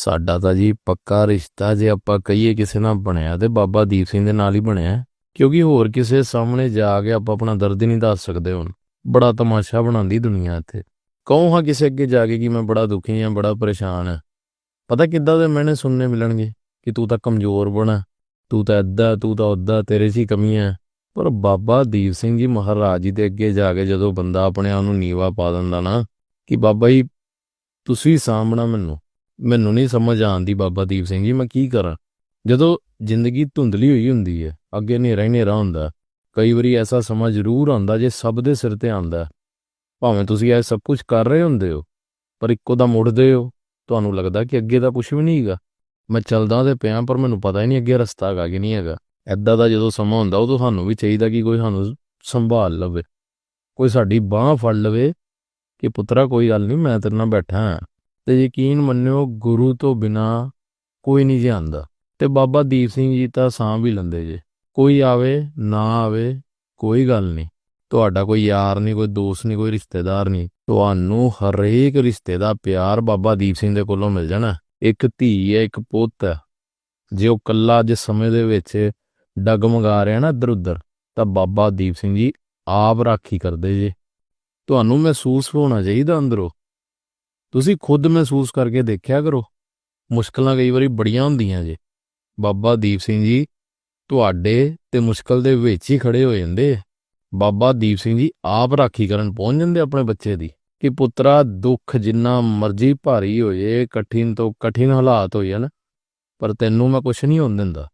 ਸਾਡਾ ਤਾਂ ਜੀ ਪੱਕਾ ਰਿਸ਼ਤਾ ਜੇ ਆਪਾਂ ਕਹੀਏ ਕਿਸੇ ਨਾਲ ਬਣਿਆ ਤੇ ਬਾਬਾ ਦੀਪ ਸਿੰਘ ਦੇ ਨਾਲ ਹੀ ਬਣਿਆ ਕਿਉਂਕਿ ਹੋਰ ਕਿਸੇ ਸਾਹਮਣੇ ਜਾ ਕੇ ਆਪਾਂ ਆਪਣਾ ਦਰਦ ਹੀ ਨਹੀਂ ਦੱਸ ਸਕਦੇ ਹੁਣ। ਬੜਾ ਤਮਾਸ਼ਾ ਬਣਾਉਂਦੀ ਦੁਨੀਆ ਇੱਥੇ। ਕਹੂੰ ਹਾਂ ਕਿਸੇ ਅੱਗੇ ਜਾ ਕੇ ਕਿ ਮੈਂ ਬੜਾ ਦੁਖੀ ਹਾਂ, ਬੜਾ ਪਰੇਸ਼ਾਨ ਹਾਂ। ਪਤਾ ਕਿੱਦਾਂ ਦੇ ਮੈਨੇ ਸੁਣਨੇ ਮਿਲਣਗੇ ਕਿ ਤੂੰ ਤਾਂ ਕਮਜ਼ੋਰ ਬਣਾ, ਤੂੰ ਤਾਂ ਏਦਾਂ ਤੂੰ ਤਾਂ ਉੱਦਾਂ, ਤੇਰੇ 'ਚ ਹੀ ਕਮੀਆਂ ਹੈ। ਪਰ ਬਾਬਾ ਦੀਪ ਸਿੰਘ ਜੀ ਮਹਾਰਾਜ ਜੀ ਦੇ ਅੱਗੇ ਜਾ ਕੇ ਜਦੋਂ ਬੰਦਾ ਆਪਣੇ ਆਪ ਨੂੰ ਨੀਵਾ ਪਾ ਦਿੰਦਾ ਨਾ ਕਿ ਬਾਬਾ ਜੀ, ਤੁਸੀਂ ਸਾਹਮਣਾ ਮੈਨੂੰ। ਮੈਨੂੰ ਨਹੀਂ ਸਮਝ ਆਉਂਦੀ ਬਾਬਾ ਦੀਪ ਸਿੰਘ ਜੀ, ਮੈਂ ਕੀ ਕਰਾਂ? ਜਦੋਂ ਜ਼ਿੰਦਗੀ ਧੁੰਦਲੀ ਹੋਈ ਹੁੰਦੀ ਹੈ, ਅੱਗੇ ਹਨੇਰਾ ਹੀ ਹਨੇਰਾ ਹੁੰਦਾ ਕਈ ਵਾਰੀ ਐਸਾ ਸਮਾਂ ਜ਼ਰੂਰ ਆਉਂਦਾ ਜੇ ਸਭ ਦੇ ਸਿਰ ਤੇ ਆਉਂਦਾ ਭਾਵੇਂ ਤੁਸੀਂ ਇਹ ਸਭ ਕੁਝ ਕਰ ਰਹੇ ਹੁੰਦੇ ਹੋ, ਪਰ ਇੱਕੋ ਦਾ ਮੁੜਦੇ ਹੋ, ਤੁਹਾਨੂੰ ਲੱਗਦਾ ਕਿ ਅੱਗੇ ਤਾਂ ਕੁਝ ਵੀ ਨਹੀਂ ਹੈਗਾ। ਮੈਂ ਚੱਲਦਾ ਤੇ ਪਿਆ, ਪਰ ਮੈਨੂੰ ਪਤਾ ਹੀ ਨਹੀਂ ਅੱਗੇ ਰਸਤਾ ਹੈਗਾ ਕਿ ਨਹੀਂ ਹੈਗਾ। ਐਦਾਂ ਦਾ ਜਦੋਂ ਸਮਾਂ ਹੁੰਦਾ, ਉਦੋਂ ਸਾਨੂੰ ਵੀ ਚਾਹੀਦਾ ਕਿ ਕੋਈ ਸਾਨੂੰ ਸੰਭਾਲ ਲਵੇ। ਕੋਈ ਸਾਡੀ ਬਾਹ ਫੜ ਲਵੇ ਕਿ ਪੁੱਤਰਾ, ਕੋਈ ਗੱਲ ਨਹੀਂ, ਮੈਂ ਤੇਰੇ ਨਾਲ ਬੈਠਾ ਹਾਂ। ਤੇ ਯਕੀਨ ਮੰਨਿਓ, ਗੁਰੂ ਤੋਂ ਬਿਨਾ ਕੋਈ ਨਹੀਂ ਜਾਣਦਾ ਤੇ ਬਾਬਾ ਦੀਪ ਸਿੰਘ ਜੀ ਤਾਂ ਸਾਹ ਵੀ ਲੰਦੇ ਜੇ। ਕੋਈ ਆਵੇ, ਨਾ ਆਵੇ, ਕੋਈ ਗੱਲ ਨਹੀਂ। ਤੁਹਾਡਾ ਕੋਈ ਯਾਰ ਨਹੀਂ, ਕੋਈ ਦੋਸਤ ਨਹੀਂ, ਕੋਈ ਰਿਸ਼ਤੇਦਾਰ ਨਹੀਂ। ਤੁਹਾਨੂੰ ਹਰੇਕ ਰਿਸ਼ਤੇ ਦਾ ਪਿਆਰ ਬਾਬਾ ਦੀਪ ਸਿੰਘ ਦੇ ਕੋਲੋਂ ਮਿਲ ਜਾਣਾ। ਇੱਕ ਧੀ ਹੈ, ਇੱਕ ਪੁੱਤ ਹੈ। ਜੇ ਉਹ ਕੱਲਾ ਅੱਜ ਸਮੇਂ ਦੇ ਵਿੱਚ ਡਗਮਗਾ ਰਿਹਾ ਨਾ ਇੱਧਰ ਉੱਧਰ ਤਾਂ ਬਾਬਾ ਦੀਪ ਸਿੰਘ ਜੀ ਆਪ ਰਾਖੀ ਕਰਦੇ ਜੇ। ਤੁਹਾਨੂੰ ਮਹਿਸੂਸ ਹੋਣਾ ਚਾਹੀਦਾ ਅੰਦਰੋਂ ਤੁਸੀਂ ਖੁਦ ਮਹਿਸੂਸ ਕਰਕੇ ਦੇਖਿਆ ਕਰੋ। ਮੁਸ਼ਕਲਾਂ ਕਈ ਵਾਰੀ ਬੜੀਆਂ ਹੁੰਦੀਆਂ ਜੇ। ਬਾਬਾ ਦੀਪ ਸਿੰਘ ਜੀ ਤੁਹਾਡੇ ਤੇ ਮੁਸ਼ਕਲ ਦੇ ਵਿੱਚ ਹੀ ਖੜੇ ਹੋ ਜਾਂਦੇ ਬਾਬਾ ਦੀਪ ਸਿੰਘ ਜੀ ਆਪ ਰਾਖੀ ਕਰਨ ਪਹੁੰਚ ਜਾਂਦੇ ਆਪਣੇ ਬੱਚੇ ਦੀ। ਕਿ ਪੁੱਤਰਾ, ਦੁੱਖ ਜਿੰਨਾ ਮਰਜ਼ੀ ਭਾਰੀ ਹੋ ਜੇ ਕਠਿਨ ਤੋਂ ਕਠਿਨ ਹਾਲਾਤ ਹੋ ਜਾਣ ਪਰ ਤੈਨੂੰ ਮੈਂ ਕੁਛ ਨਹੀਂ ਹੋਣ ਦਿੰਦਾ।